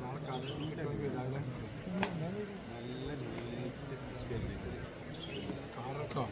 നാളെ കാലത്ത് കിട്ടുമെങ്കിൽ നല്ല ലേറ്റസ്റ്റ് കാറൊക്കെ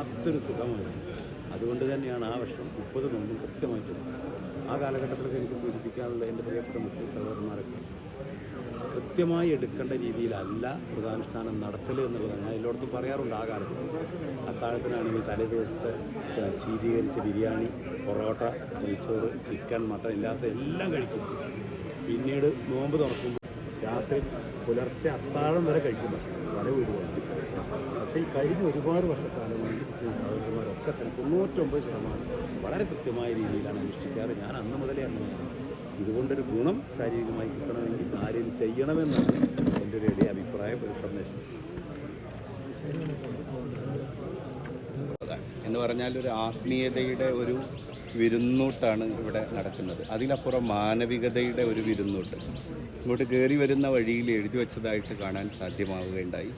വല്ലാത്തൊരു സുഖമായിരുന്നു അതുകൊണ്ട് തന്നെയാണ് ആ വർഷം മുപ്പത് നോമ്പും കൃത്യമായിട്ട് ആ കാലഘട്ടത്തിലൊക്കെ എനിക്ക് സൂചിപ്പിക്കാനുള്ള എന്റെ പ്രിയപ്പെട്ട മുസ്ലിം സഹോദരന്മാരൊക്കെ കൃത്യമായി എടുക്കേണ്ട രീതിയിലല്ല വ്രതാനുഷ്ഠാനം നടത്തൽ എന്നുള്ളതാണ്. ഞാൻ എല്ലായിടത്തും പറയാറുണ്ട് ആ കാലത്ത്. അത്താഴത്തിനാണെങ്കിൽ തലേ ദിവസത്തെ ശീതീകരിച്ച ബിരിയാണി പൊറോട്ട നെയ്ച്ചോറ് ചിക്കൻ മട്ടൻ ഇല്ലാത്ത എല്ലാം കഴിക്കും. പിന്നീട് നോമ്പ് തുറക്കുമ്പോൾ രാത്രി പുലർച്ചെ അത്താഴം വരെ കഴിക്കും. വരെ വീടുകയാണ് പക്ഷേ ഈ കഴിഞ്ഞ ഒരുപാട് വർഷക്കാലം കൊണ്ട് മുസ്ലിം സഹോദരന്മാരൊക്കെ തന്നെ തൊണ്ണൂറ്റൊമ്പത് ശതമാനം വളരെ കൃത്യമായ രീതിയിലാണ് അനുഷ്ഠിക്കാറ്. ഞാൻ അന്ന് മുതലേ അങ്ങനെയാണ് ഇതുകൊണ്ടൊരു ഗുണം ശാരീരികമായി കിട്ടണമെങ്കിൽ ആരും ചെയ്യണമെന്നാണ് എന്റെ ഒരു വലിയ അഭിപ്രായം ഒരു സന്ദേശം. എന്ന് പറഞ്ഞാൽ ഒരു ആത്മീയതയുടെ ഒരു വിരുന്നൂട്ടാണ് ഇവിടെ നടക്കുന്നത്. അതിലപ്പുറം മാനവികതയുടെ ഒരു വിരുന്നൂട്ട്. ഇങ്ങോട്ട് കയറി വരുന്ന വഴിയിൽ എഴുതി വെച്ചതായിട്ട് കാണാൻ സാധ്യമാവുകയുണ്ടായി.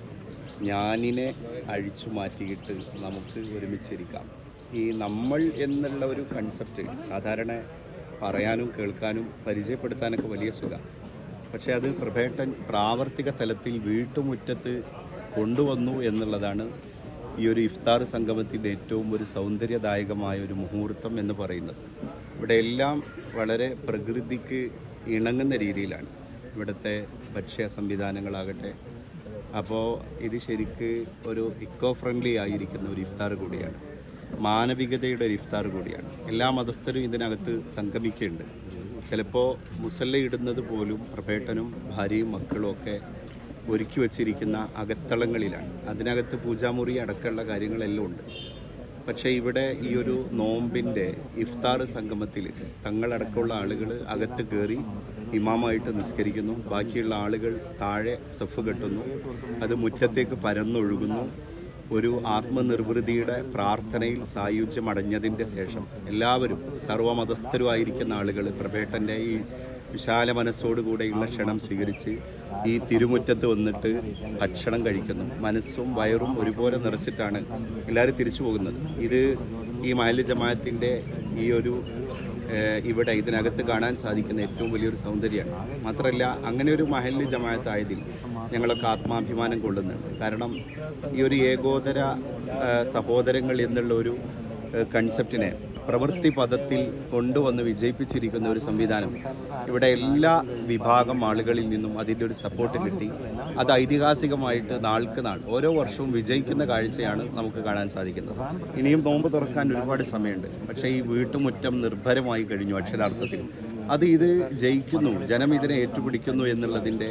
ഞാനിനെ അഴിച്ചു മാറ്റിയിട്ട് നമുക്ക് ഒരുമിച്ചിരിക്കാം. ഈ നമ്മൾ എന്നുള്ള ഒരു കൺസെപ്റ്റ് സാധാരണ പറയാനും കേൾക്കാനും പരിചയപ്പെടുത്താനൊക്കെ വലിയ സുഖം. പക്ഷേ അത് പ്രഭേട്ടൻ പ്രാവർത്തിക തലത്തിൽ വീട്ടുമുറ്റത്ത് കൊണ്ടുവന്നു എന്നുള്ളതാണ് ഈ ഒരു ഇഫ്താർ സംഗമത്തിന്റെ ഏറ്റവും ഒരു സൗന്ദര്യദായകമായ ഒരു മുഹൂർത്തം എന്ന് പറയുന്നത്. ഇവിടെ എല്ലാം വളരെ പ്രകൃതിക്ക് ഇണങ്ങുന്ന രീതിയിലാണ്. ഇവിടുത്തെ ഭക്ഷ്യ സംവിധാനങ്ങളാകട്ടെ അപ്പോൾ ഇത് ശരിക്ക് ഒരു ഇക്കോ ഫ്രണ്ട്ലി ആയിരിക്കുന്ന ഒരു ഇഫ്താർ കൂടിയാണ്. മാനവികതയുടെ ഒരു ഇഫ്താർ കൂടിയാണ്. എല്ലാ മതസ്ഥരും ഇതിനകത്ത് സംഗമിക്കുന്നുണ്ട്. ചിലപ്പോൾ മുസല്ല ഇടുന്നത് പോലും പ്രഭേട്ടനും ഭാര്യയും മക്കളും ഒക്കെ ഒരുക്കി വച്ചിരിക്കുന്ന അകത്തളങ്ങളിലാണ്. അതിനകത്ത് പൂജാമുറി അടക്കമുള്ള കാര്യങ്ങളെല്ലാം ഉണ്ട്. പക്ഷേ ഇവിടെ ഈ ഒരു നോമ്പിന്റെ ഇഫ്താർ സംഗമത്തിൽ തങ്ങളടക്കമുള്ള ആളുകൾ അകത്ത് കയറി ഇമാമായിട്ട് നിസ്കരിക്കുന്നു. ബാക്കിയുള്ള ആളുകൾ താഴെ സെഫ് കെട്ടുന്നു. അത് മുറ്റത്തേക്ക് പരന്നൊഴുകുന്നു. ഒരു ആത്മനിർവൃതിയുടെ പ്രാർത്ഥനയിൽ സായുജ്യം അടഞ്ഞതിന്റെ ശേഷം എല്ലാവരും സർവമതസ്ഥരുമായിരിക്കുന്ന ആളുകൾ പ്രഭേട്ടന്റെ ഈ വിശാല മനസ്സോടുകൂടെയുള്ള ക്ഷണം സ്വീകരിച്ച് ഈ തിരുമുറ്റത്ത് വന്നിട്ട് ഭക്ഷണം കഴിക്കുന്നു. മനസ്സും വയറും ഒരുപോലെ നിറച്ചിട്ടാണ് എല്ലാവരും തിരിച്ചു പോകുന്നത്. ഇത് ഈ മഹൽ ഈ ഒരു ഇവിടെ ഇതിനകത്ത് കാണാൻ സാധിക്കുന്ന ഏറ്റവും വലിയൊരു സൗന്ദര്യമാണ്. മാത്രമല്ല അങ്ങനെ ഒരു മഹൽ ജമാഅത്തായതിൽ ഞങ്ങളൊക്കെ ആത്മാഭിമാനം കൊള്ളുന്നുണ്ട്. കാരണം ഈ ഒരു ഏകോദര സഹോദരങ്ങൾ എന്നുള്ള ഒരു കൺസെപ്റ്റിനെ പ്രവൃത്തി പദത്തിൽ കൊണ്ടുവന്ന് വിജയിപ്പിച്ചിരിക്കുന്ന ഒരു സംവിധാനം. ഇവിടെ എല്ലാ വിഭാഗം ആളുകളിൽ നിന്നും അതിന്റെ ഒരു സപ്പോർട്ട് കിട്ടി. അത് ഐതിഹാസികമായിട്ട് നാൾക്ക് നാൾ ഓരോ വർഷവും വിജയിക്കുന്ന കാഴ്ചയാണ് നമുക്ക് കാണാൻ സാധിക്കുന്നത്. ഇനിയും നോമ്പ് തുറക്കാൻ ഒരുപാട് സമയമുണ്ട്. പക്ഷേ ഈ വീട്ടുമുറ്റം നിർഭരമായി കഴിഞ്ഞു അക്ഷരാർത്ഥത്തിൽ. അത് ഇത് ജയിക്കുന്നു ജനം ഇതിനെ ഏറ്റുപിടിക്കുന്നു എന്നുള്ളതിന്റെ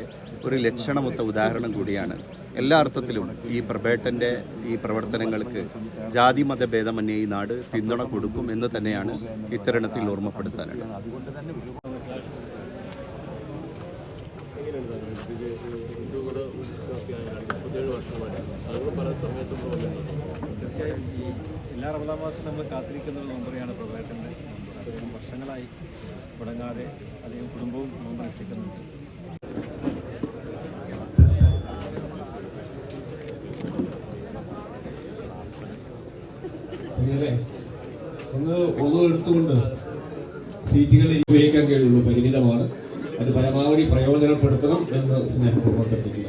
ഒരു ലക്ഷണമൊത്ത ഉദാഹരണം കൂടിയാണ്. എല്ലാ അർത്ഥത്തിലും ഈ പ്രഭേട്ടന്റെ ഈ പ്രവർത്തനങ്ങൾക്ക് ജാതി മത ഭേദമന്യേ ഈ നാട് പിന്തുണ കൊടുക്കും എന്ന് തന്നെയാണ് ഇത്തരണത്തിൽ ഓർമ്മപ്പെടുത്താനുള്ളത്. തീർച്ചയായും ഈ എല്ലാ റമദാൻ മാസം നമ്മൾ കാത്തിരിക്കുന്ന നോമ്പറിയാണ് പ്രഭാകരന്റെ അദ്ദേഹം വർഷങ്ങളായി മുടങ്ങാതെ അദ്ദേഹം കുടുംബവും നോമ്പ് രക്ഷിക്കുന്നുണ്ട് ഒന്ന് ഒന്ന് എടുത്തുകൊണ്ട് സീറ്റുകളിൽ ഉപയോഗിക്കാൻ കഴിയുള്ളൂ. പരിമിതമാണ്. അത് പരമാവധി പ്രയോജനപ്പെടുത്തണം എന്ന് സ്നേഹപൂർവം ശ്രദ്ധിക്കുക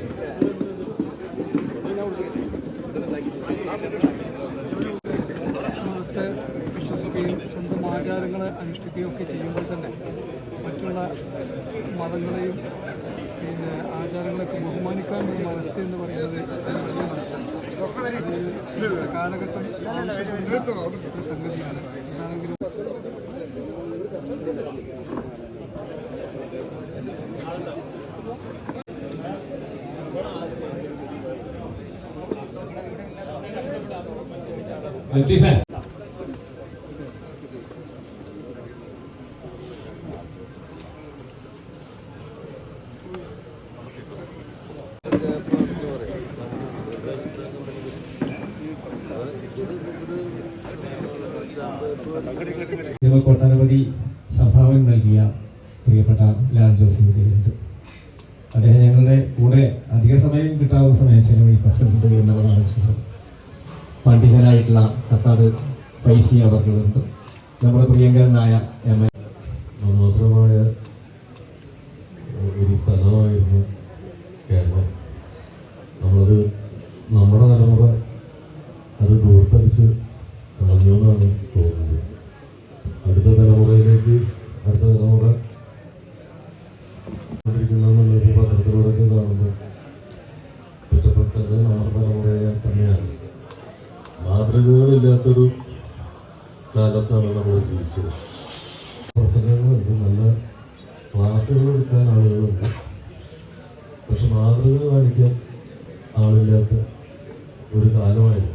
ഒക്കെ ചെയ്യുമ്പോൾ തന്നെ മറ്റുള്ള മതങ്ങളെയും പിന്നെ ആചാരങ്ങളെയൊക്കെ ഒരു മനസ്സ് എന്ന് പറയുന്നത് വലിയ കാലഘട്ടം സംഗതിയാണ് എന്താണെങ്കിലും ലത്തീഫേ. ഞങ്ങൾക്ക് ഒട്ടനവധി സംഭാവന നൽകിയ പ്രിയപ്പെട്ട ലാൽ ജോസിന്റെ അദ്ദേഹം ഞങ്ങളുടെ കൂടെ അധിക സമയം കിട്ടാവുന്ന സമയം ചെലവഴിക്കുന്നുണ്ട് എന്നുള്ളതാണ് വിശേഷം. പണ്ഡിതനായിട്ടുള്ള കത്താട് പൈസി അവർക്കുണ്ട്. നമ്മുടെ പ്രിയങ്കരനായ എം. കാലത്താണ് നമ്മൾ ജീവിച്ചത്. പ്രസംഗങ്ങളുണ്ട് നല്ല ക്ലാസ്സുകൾ എടുക്കാൻ ആളുകളുണ്ട് പക്ഷെ മാതൃക കാണിക്കാൻ ആളില്ലാത്ത ഒരു കാലമായിരുന്നു.